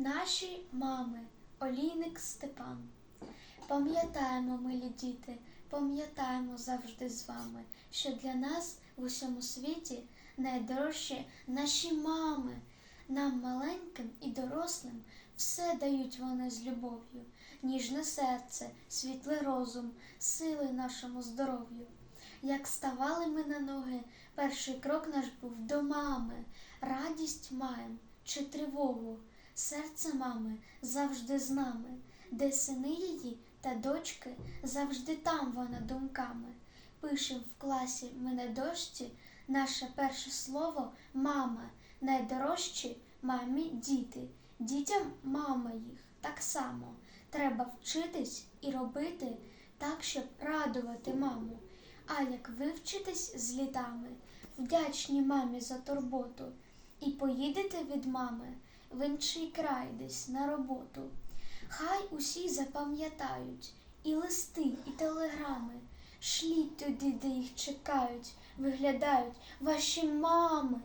Наші мами, Олійник Степан. Пам'ятаємо, милі діти, пам'ятаємо завжди з вами, що для нас в усьому світі найдорожчі наші мами. Нам, маленьким і дорослим, все дають вони з любов'ю, ніжне серце, світлий розум, сили нашому здоров'ю. Як ставали ми на ноги, перший крок наш був до мами. Радість маєм чи тривогу, серце мами завжди з нами, де сини її та дочки, завжди там вона думками. Пишем в класі ми на дошці наше перше слово мама, найдорожчі мамі діти, дітям мама їх так само. Треба вчитись і робити так, щоб радувати маму. А як вивчитись з літами, вдячні мамі за турботу, і поїдете від мами в інший край десь на роботу. Хай усі запам'ятають і листи, і телеграми. Шліть туди, де їх чекають, виглядають ваші мами.